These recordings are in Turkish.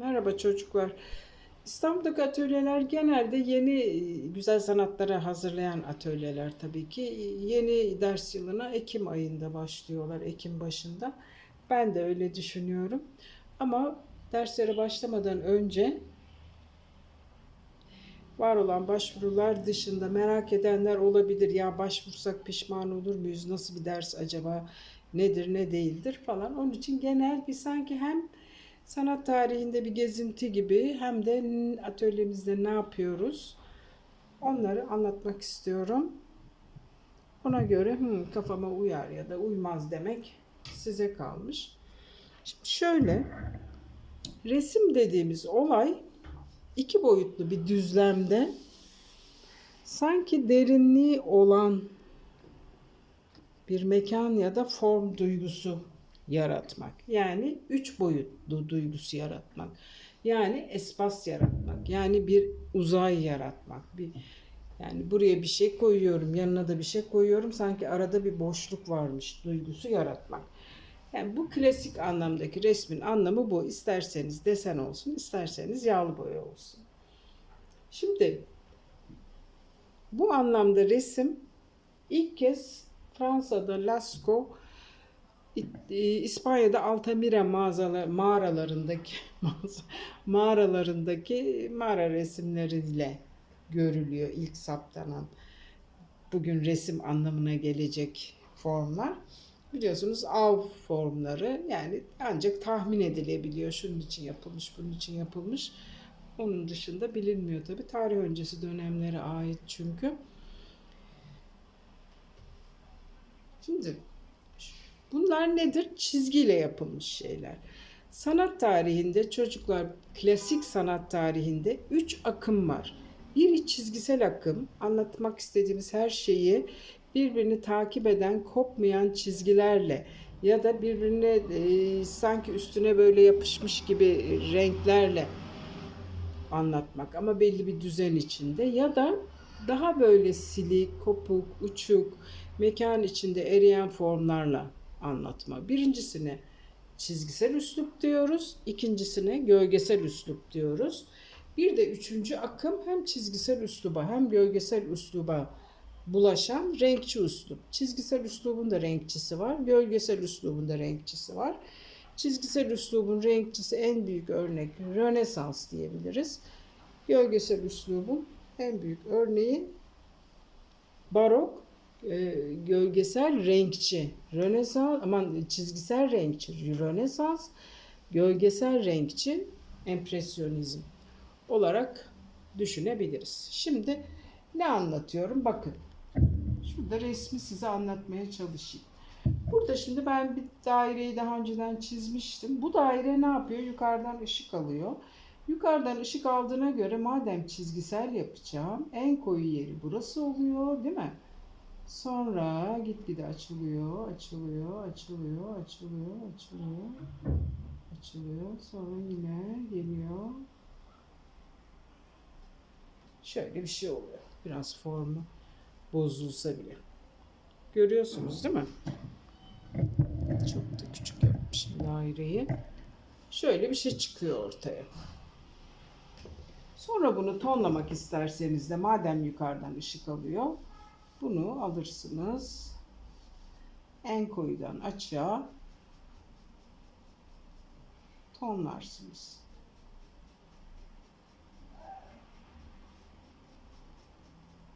Merhaba çocuklar. İstanbul'daki atölyeler genelde yeni e, güzel sanatlara hazırlayan atölyeler tabii ki. Yeni ders yılına Ekim ayında başlıyorlar, Ekim başında. Ben de öyle düşünüyorum. Ama derslere başlamadan önce var olan başvurular dışında merak edenler olabilir. Ya başvursak pişman olur muyuz? Nasıl bir ders acaba? Nedir, ne değildir falan. Onun için genel bir sanki hem sanat tarihinde bir gezinti gibi hem de atölyemizde ne yapıyoruz? Onları anlatmak istiyorum. Ona göre "Hmm, kafama uyar ya da uymaz demek size kalmış. Şimdi şöyle resim dediğimiz olay iki boyutlu bir düzlemde sanki derinliği olan bir mekan ya da form duygusu yaratmak. Yani üç boyutlu duygusu yaratmak. Yani espas yaratmak. Yani bir uzay yaratmak. Bir yani buraya bir şey koyuyorum, yanına da bir şey koyuyorum. Sanki arada bir boşluk varmış duygusu yaratmak. Yani bu klasik anlamdaki resmin anlamı bu. İsterseniz desen olsun, isterseniz yağlı boya olsun. Şimdi bu anlamda resim ilk kez Fransa'da Lascaux, İspanya'da Altamira mağazalar, mağaralarındaki mağaralarındaki mağara resimleriyle görülüyor ilk saptanan bugün resim anlamına gelecek formlar. Biliyorsunuz av formları yani ancak tahmin edilebiliyor. Şunun için yapılmış, bunun için yapılmış. Onun dışında bilinmiyor tabi. Tarih öncesi dönemlere ait çünkü. Şimdi bunlar nedir? Çizgiyle yapılmış şeyler. Sanat tarihinde çocuklar klasik sanat tarihinde üç akım var. Biri çizgisel akım, anlatmak istediğimiz her şeyi birbirini takip eden kopmayan çizgilerle ya da birbirine e, sanki üstüne böyle yapışmış gibi renklerle anlatmak ama belli bir düzen içinde ya da daha böyle silik, kopuk, uçuk, mekan içinde eriyen formlarla anlatma. Birincisine çizgisel üslup diyoruz, ikincisine gölgesel üslup diyoruz. Bir de üçüncü akım hem çizgisel üsluba hem gölgesel üsluba bulaşan renkçi üslup. Çizgisel üslubun da renkçisi var, gölgesel üslubun da renkçisi var. Çizgisel üslubun renkçisi en büyük örnek Rönesans diyebiliriz. Gölgesel üslubun en büyük örneği barok e, gölgesel renkçi. Rönesans aman çizgisel renkçi Rönesans, gölgesel renkçi empresyonizm olarak düşünebiliriz. Şimdi ne anlatıyorum? Bakın. Şurada resmi size anlatmaya çalışayım. Burada şimdi ben bir daireyi daha önceden çizmiştim. Bu daire ne yapıyor? Yukarıdan ışık alıyor. Yukarıdan ışık aldığına göre madem çizgisel yapacağım en koyu yeri burası oluyor değil mi? Sonra gitgide açılıyor, açılıyor, açılıyor, açılıyor, açılıyor, açılıyor. Sonra yine geliyor. Şöyle bir şey oluyor. Biraz formu bozulsa bile. Görüyorsunuz değil mi? Çok da küçük yapmışım daireyi. Şöyle bir şey çıkıyor ortaya. Sonra bunu tonlamak isterseniz de madem yukarıdan ışık alıyor, bunu alırsınız. En koyudan açığa tonlarsınız.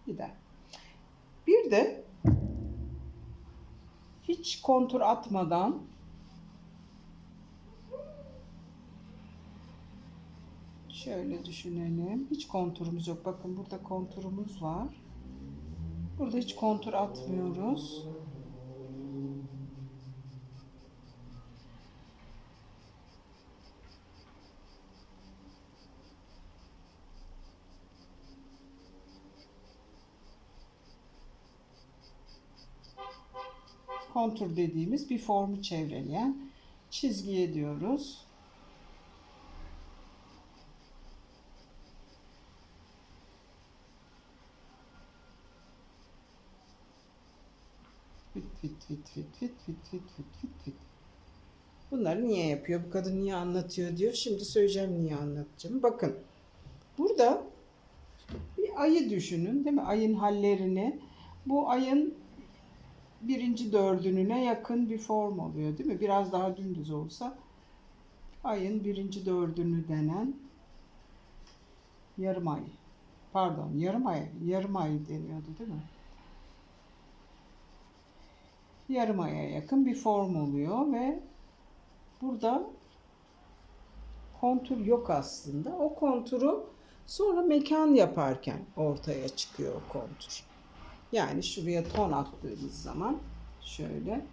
Gider. Bir de hiç kontur atmadan şöyle düşünelim. Hiç konturumuz yok. Bakın burada konturumuz var. Burada hiç kontur atmıyoruz. Kontur dediğimiz bir formu çevreleyen çizgiye diyoruz. fit fit fit fit fit fit fit fit. Bunları niye yapıyor? Bu kadın niye anlatıyor diyor. Şimdi söyleyeceğim niye anlatacağım. Bakın. Burada bir ayı düşünün değil mi? Ayın hallerini. Bu ayın birinci dördününe yakın bir form oluyor değil mi? Biraz daha dümdüz olsa ayın birinci dördünü denen yarım ay. Pardon yarım ay. Yarım ay deniyordu değil mi? Yarım aya yakın bir form oluyor ve burada kontur yok aslında. O konturu sonra mekan yaparken ortaya çıkıyor o kontur. Yani şuraya ton attığımız zaman şöyle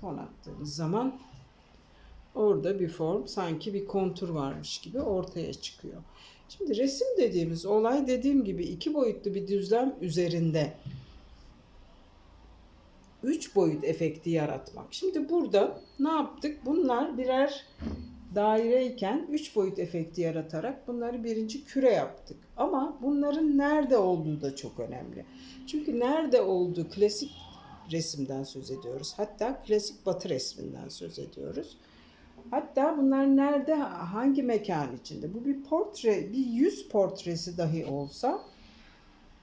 ton attığımız zaman orada bir form sanki bir kontur varmış gibi ortaya çıkıyor. Şimdi resim dediğimiz olay dediğim gibi iki boyutlu bir düzlem üzerinde üç boyut efekti yaratmak. Şimdi burada ne yaptık? Bunlar birer daireyken üç boyut efekti yaratarak bunları birinci küre yaptık. Ama bunların nerede olduğu da çok önemli. Çünkü nerede olduğu klasik resimden söz ediyoruz. Hatta klasik batı resminden söz ediyoruz. Hatta bunlar nerede, hangi mekan içinde? Bu bir portre, bir yüz portresi dahi olsa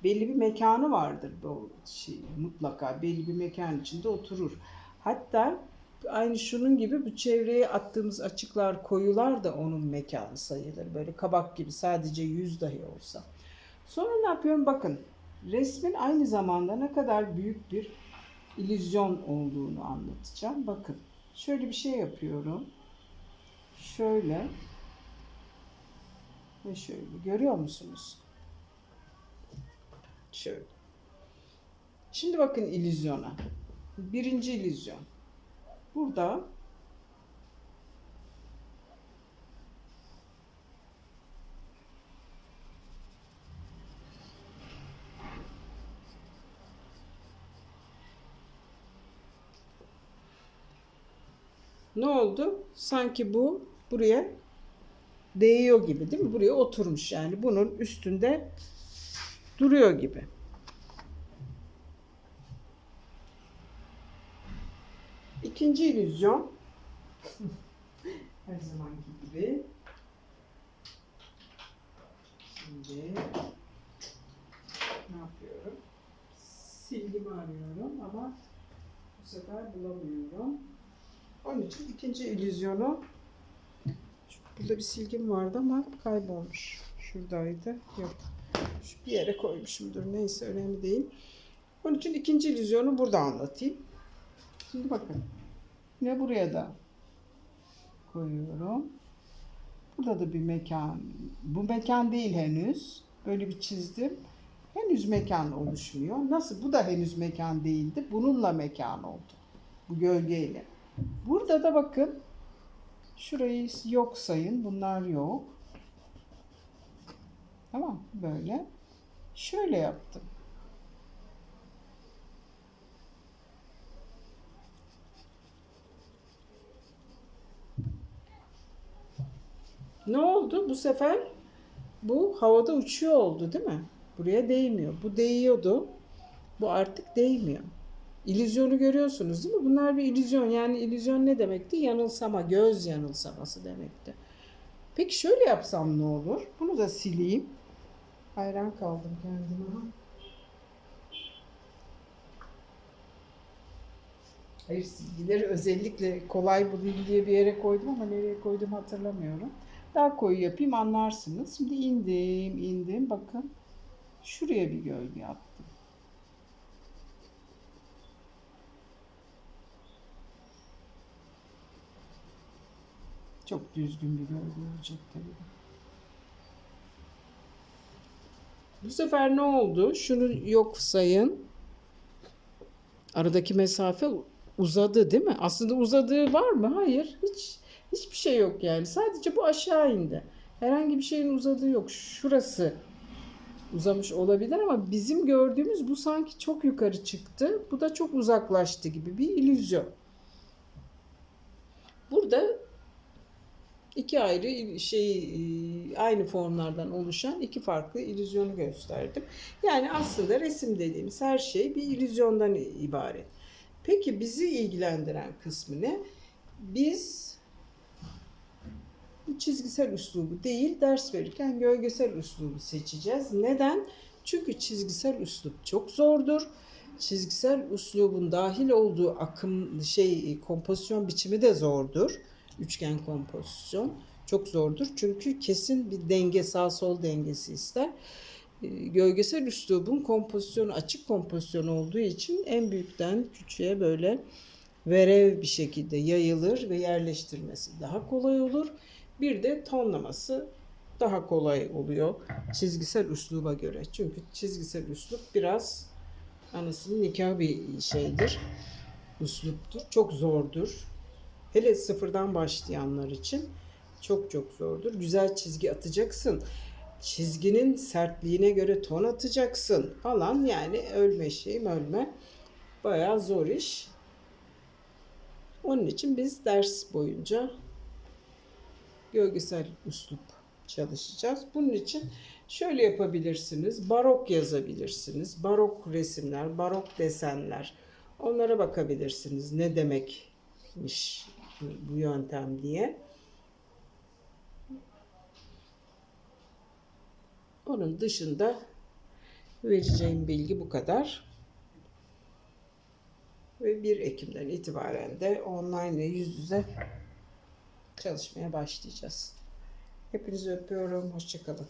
belli bir mekanı vardır bu şey mutlaka belli bir mekan içinde oturur. Hatta aynı şunun gibi bu çevreye attığımız açıklar, koyular da onun mekanı sayılır. Böyle kabak gibi sadece yüz dahi olsa. Sonra ne yapıyorum? Bakın resmin aynı zamanda ne kadar büyük bir illüzyon olduğunu anlatacağım. Bakın şöyle bir şey yapıyorum. Şöyle ve şöyle görüyor musunuz? Şöyle. Şimdi bakın illüzyona. Birinci illüzyon. Burada ne oldu? Sanki bu buraya değiyor gibi değil mi? Buraya oturmuş yani bunun üstünde duruyor gibi. İkinci illüzyon her zamanki gibi şimdi ne yapıyorum? Silgimi arıyorum ama bu sefer bulamıyorum. Onun için ikinci illüzyonu burada bir silgim vardı ama kaybolmuş. Şuradaydı. Yok. Şu bir yere koymuşumdur. Neyse önemli değil. Onun için ikinci illüzyonu burada anlatayım. Şimdi bakın. Yine buraya da koyuyorum. Burada da bir mekan. Bu mekan değil henüz. Böyle bir çizdim. Henüz mekan oluşmuyor. Nasıl? Bu da henüz mekan değildi. Bununla mekan oldu. Bu gölgeyle. Burada da bakın. Şurayı yok sayın. Bunlar yok. Tamam. Böyle. Şöyle yaptım. Ne oldu? Bu sefer bu havada uçuyor oldu değil mi? Buraya değmiyor. Bu değiyordu. Bu artık değmiyor. İllüzyonu görüyorsunuz değil mi? Bunlar bir illüzyon. Yani illüzyon ne demekti? Yanılsama, göz yanılsaması demekti. Peki şöyle yapsam ne olur? Bunu da sileyim. Hayran kaldım kendime. Hayır silgileri özellikle kolay bulayım diye bir yere koydum ama nereye koydum hatırlamıyorum. Daha koyu yapayım anlarsınız. Şimdi indim indim bakın. Şuraya bir gölge attım. Çok düzgün bir gölge olacak tabii. Bu sefer ne oldu? Şunu yok sayın. Aradaki mesafe uzadı değil mi? Aslında uzadığı var mı? Hayır. Hiç hiçbir şey yok yani. Sadece bu aşağı indi. Herhangi bir şeyin uzadığı yok. Şurası uzamış olabilir ama bizim gördüğümüz bu sanki çok yukarı çıktı. Bu da çok uzaklaştı gibi bir illüzyon. Burada iki ayrı şey e, aynı formlardan oluşan iki farklı illüzyonu gösterdim. Yani aslında resim dediğimiz her şey bir illüzyondan ibaret. Peki bizi ilgilendiren kısmı ne? Biz bu çizgisel üslubu değil ders verirken gölgesel üslubu seçeceğiz. Neden? Çünkü çizgisel üslup çok zordur. Çizgisel üslubun dahil olduğu akım şey kompozisyon biçimi de zordur. Üçgen kompozisyon çok zordur. Çünkü kesin bir denge sağ sol dengesi ister. Ee, Gölgesel üslubun kompozisyonu açık kompozisyon olduğu için en büyükten küçüğe böyle verev bir şekilde yayılır ve yerleştirmesi daha kolay olur. Bir de tonlaması daha kolay oluyor çizgisel üsluba göre. Çünkü çizgisel üslup biraz anasının nikah bir şeydir. Üsluptur. Çok zordur. Hele sıfırdan başlayanlar için çok çok zordur. Güzel çizgi atacaksın. Çizginin sertliğine göre ton atacaksın falan. Yani ölme şeyim ölme. Bayağı zor iş. Onun için biz ders boyunca gölgesel üslup çalışacağız. Bunun için şöyle yapabilirsiniz. Barok yazabilirsiniz. Barok resimler, barok desenler. Onlara bakabilirsiniz. Ne demekmiş bu yöntem diye. Onun dışında vereceğim bilgi bu kadar. Ve 1 Ekim'den itibaren de online ve yüz yüze çalışmaya başlayacağız. Hepinizi öpüyorum. Hoşçakalın.